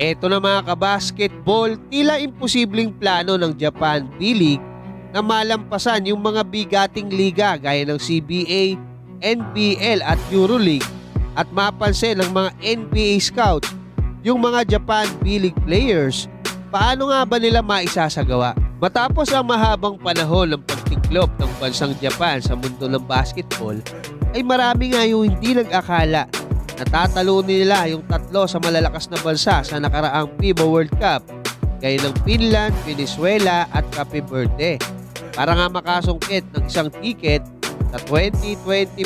Eto na mga kabasketball, tila imposibleng plano ng Japan B-League na malampasan yung mga bigating liga gaya ng CBA, NBL at EuroLeague at mapansin ng mga NBA scouts yung mga Japan B-League players, paano nga ba nila maisasagawa? Matapos ang mahabang panahon ng pagtiklop ng bansang Japan sa mundo ng basketball, ay marami nga yung hindi nag-akala Natatalo nila yung tatlo sa malalakas na bansa sa nakaraang FIBA World Cup, gaya ng Finland, Venezuela at Cape Verde. Para nga makasungkit ng isang ticket sa 2024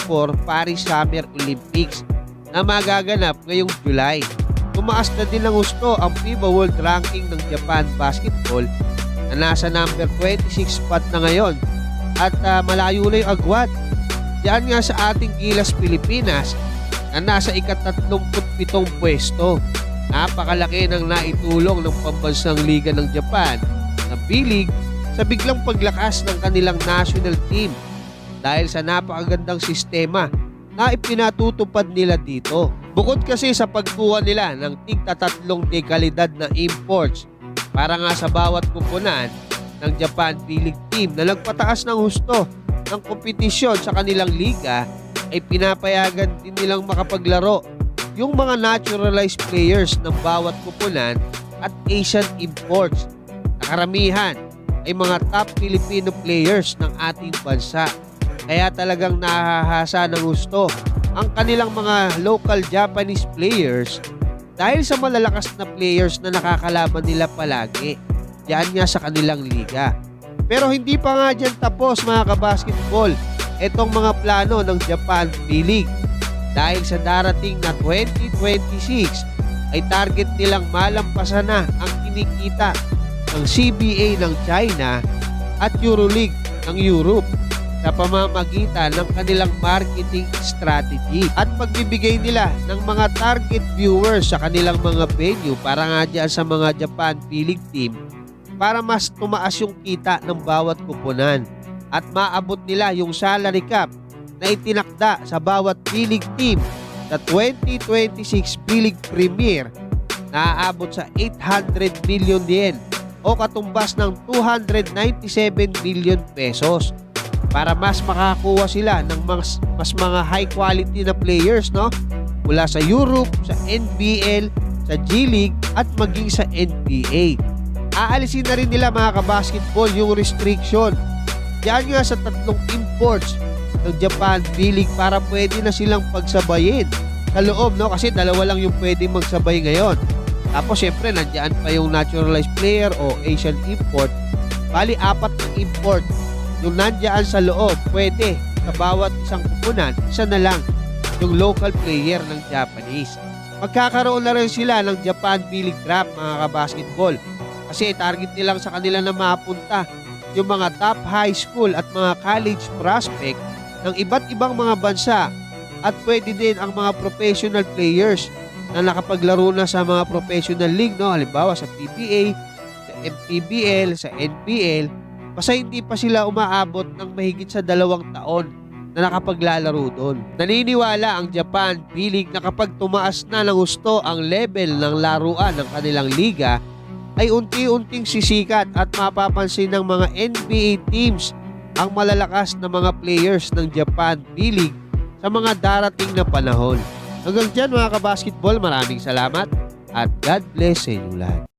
Paris Summer Olympics na magaganap ngayong July. Tumaas na din ng gusto ang FIBA World Ranking ng Japan Basketball na nasa number 26 spot na ngayon at uh, malayo na yung agwat. Diyan nga sa ating Gilas Pilipinas na nasa ikatatlumputpitong pwesto. Napakalaki ng naitulong ng pambansang liga ng Japan na bilig sa biglang paglakas ng kanilang national team dahil sa napakagandang sistema na ipinatutupad nila dito. Bukod kasi sa pagkuha nila ng tigta tatlong dekalidad na imports para nga sa bawat kupunan ng Japan B-League team na nagpataas ng husto ng kompetisyon sa kanilang liga ay pinapayagan din nilang makapaglaro yung mga naturalized players ng bawat kupunan at Asian imports na karamihan ay mga top Filipino players ng ating bansa. Kaya talagang nahahasa ng gusto ang kanilang mga local Japanese players dahil sa malalakas na players na nakakalaban nila palagi. Diyan nga sa kanilang liga. Pero hindi pa nga dyan tapos mga kabasketball itong mga plano ng Japan B-League. Dahil sa darating na 2026 ay target nilang malampasan na ang kinikita ng CBA ng China at EuroLeague ng Europe sa pamamagitan ng kanilang marketing strategy at pagbibigay nila ng mga target viewers sa kanilang mga venue para nga dyan sa mga Japan B-League team para mas tumaas yung kita ng bawat kupunan at maabot nila yung salary cap na itinakda sa bawat B-League team sa 2026 B-League Premier na aabot sa 800 million yen o katumbas ng 297 million pesos para mas makakuha sila ng mas, mas mga high quality na players no mula sa Europe, sa NBL, sa G-League at maging sa NBA. Aalisin na rin nila mga kabasketball yung restriction yan nga sa tatlong imports ng Japan B-League para pwede na silang pagsabayin sa loob, no? Kasi dalawa lang yung pwede magsabay ngayon. Tapos syempre, nandiyan pa yung naturalized player o Asian import. Bali, apat na import. Yung nandiyan sa loob, pwede sa bawat isang kupunan, isa na lang yung local player ng Japanese. Magkakaroon na rin sila ng Japan B-League draft mga kabasketball. Kasi target nilang sa kanila na mapunta yung mga top high school at mga college prospect ng iba't ibang mga bansa at pwede din ang mga professional players na nakapaglaro na sa mga professional league, no? halimbawa sa PBA, sa MPBL, sa NBL, basta hindi pa sila umaabot ng mahigit sa dalawang taon na nakapaglalaro doon. Naniniwala ang Japan B-League na kapag tumaas na ng gusto ang level ng laruan ng kanilang liga, ay unti-unting sisikat at mapapansin ng mga NBA teams ang malalakas na mga players ng Japan B-League sa mga darating na panahon. Hanggang dyan mga kabasketball, maraming salamat at God bless sa inyo lahat.